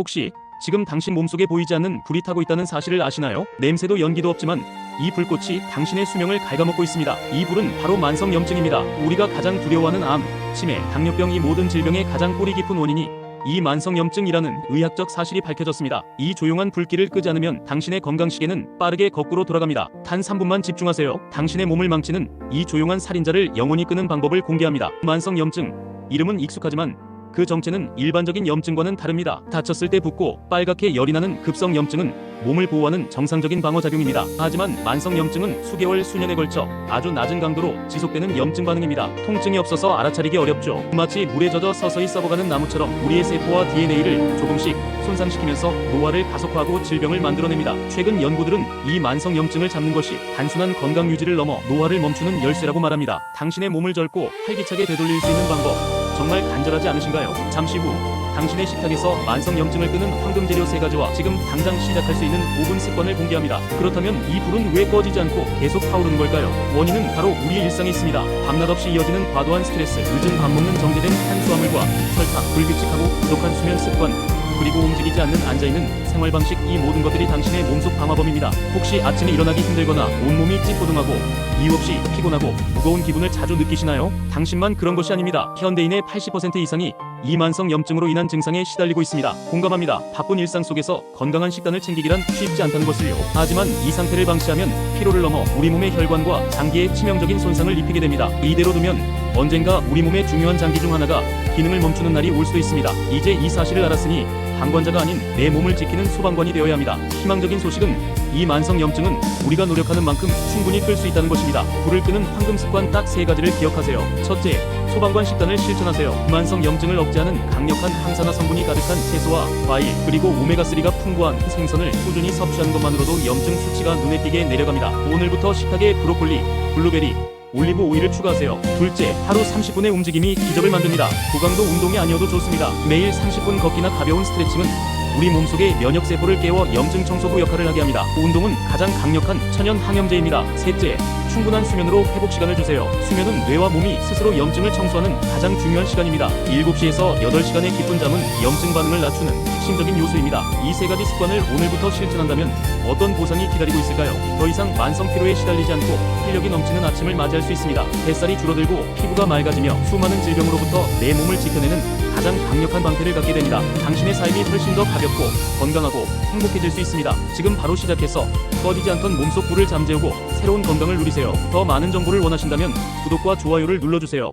혹시 지금 당신 몸속에 보이지 않는 불이 타고 있다는 사실을 아시나요? 냄새도 연기도 없지만 이 불꽃이 당신의 수명을 갉아먹고 있습니다. 이 불은 바로 만성염증입니다. 우리가 가장 두려워하는 암, 치매, 당뇨병 이 모든 질병의 가장 꼬리 깊은 원인이 이 만성염증이라는 의학적 사실이 밝혀졌습니다. 이 조용한 불길을 끄지 않으면 당신의 건강 시계는 빠르게 거꾸로 돌아갑니다. 단 3분만 집중하세요. 당신의 몸을 망치는 이 조용한 살인자를 영원히 끄는 방법을 공개합니다. 만성염증 이름은 익숙하지만 그 정체는 일반적인 염증과는 다릅니다. 다쳤을 때 붓고 빨갛게 열이 나는 급성 염증은 몸을 보호하는 정상적인 방어 작용입니다. 하지만 만성 염증은 수개월, 수년에 걸쳐 아주 낮은 강도로 지속되는 염증 반응입니다. 통증이 없어서 알아차리기 어렵죠. 마치 물에 젖어 서서히 썩어가는 나무처럼 우리의 세포와 DNA를 조금씩 손상시키면서 노화를 가속화하고 질병을 만들어냅니다. 최근 연구들은 이 만성 염증을 잡는 것이 단순한 건강 유지를 넘어 노화를 멈추는 열쇠라고 말합니다. 당신의 몸을 젊고 활기차게 되돌릴 수 있는 방법 정말 간절하지 않으신가요? 잠시 후 당신의 식탁에서 만성 염증을 끄는 황금 재료 세 가지와 지금 당장 시작할 수 있는 5분 습관을 공개합니다. 그렇다면 이 불은 왜 꺼지지 않고 계속 타오르는 걸까요? 원인은 바로 우리의 일상에 있습니다. 밤낮 없이 이어지는 과도한 스트레스, 늦은 밥 먹는 정제된 탄수화물과 설탕, 불규칙하고 부족한 수면 습관, 그리고 움직이지 않는 앉아있는 생활 방식 이 모든 것들이 당신의 몸속 방화범입니다. 혹시 아침에 일어나기 힘들거나 온몸이 찌뿌둥하고 이유 없이 피곤하고 무거운 기분을 자주 느끼시나요? 당신만 그런 것이 아닙니다. 현대인의 80% 이상이 이 만성 염증으로 인한 증상에 시달리고 있습니다. 공감합니다. 바쁜 일상 속에서 건강한 식단을 챙기기란 쉽지 않다는 것을요. 하지만 이 상태를 방치하면 피로를 넘어 우리 몸의 혈관과 장기에 치명적인 손상을 입히게 됩니다. 이대로 두면 언젠가 우리 몸의 중요한 장기 중 하나가 기능을 멈추는 날이 올 수도 있습니다. 이제 이 사실을 알았으니 방관자가 아닌 내 몸을 지키는 소방관이 되어야 합니다. 희망적인 소식은 이 만성 염증은 우리가 노력하는 만큼 충분히 끌 수 있다는 것입니다. 불을 끄는 황금 습관 딱 세 가지를 기억하세요. 첫째, 소방관 식단을 실천하세요. 만성 염증을 억제하는 강력한 항산화 성분이 가득한 채소와 과일, 그리고 오메가3가 풍부한 생선을 꾸준히 섭취하는 것만으로도 염증 수치가 눈에 띄게 내려갑니다. 오늘부터 식탁에 브로콜리, 블루베리, 올리브 오일을 추가하세요. 둘째, 하루 30분의 움직임이 기적을 만듭니다. 고강도 운동이 아니어도 좋습니다. 매일 30분 걷기나 가벼운 스트레칭은 우리 몸속의 면역 세포를 깨워 염증 청소부 역할을 하게 합니다. 운동은 가장 강력한 천연 항염제입니다. 셋째, 충분한 수면으로 회복 시간을 주세요. 수면은 뇌와 몸이 스스로 염증을 청소하는 가장 중요한 시간입니다. 7시에서 8시간의 깊은 잠은 염증 반응을 낮추는 핵심적인 요소입니다. 이 세 가지 습관을 오늘부터 실천한다면 어떤 보상이 기다리고 있을까요? 더 이상 만성 피로에 시달리지 않고 활력이 넘치는 아침을 맞이할 수 있습니다. 뱃살이 줄어들고 피부가 맑아지며 수많은 질병으로부터 내 몸을 지켜내는 가장 강력한 방패를 갖게 됩니다. 당신의 삶이 훨씬 더 가볍고 건강하고 행복해질 수 있습니다. 지금 바로 시작해서 꺼지지 않던 몸속 불을 잠재우고 새로운 건강을 누리세요. 더 많은 정보를 원하신다면 구독과 좋아요를 눌러주세요.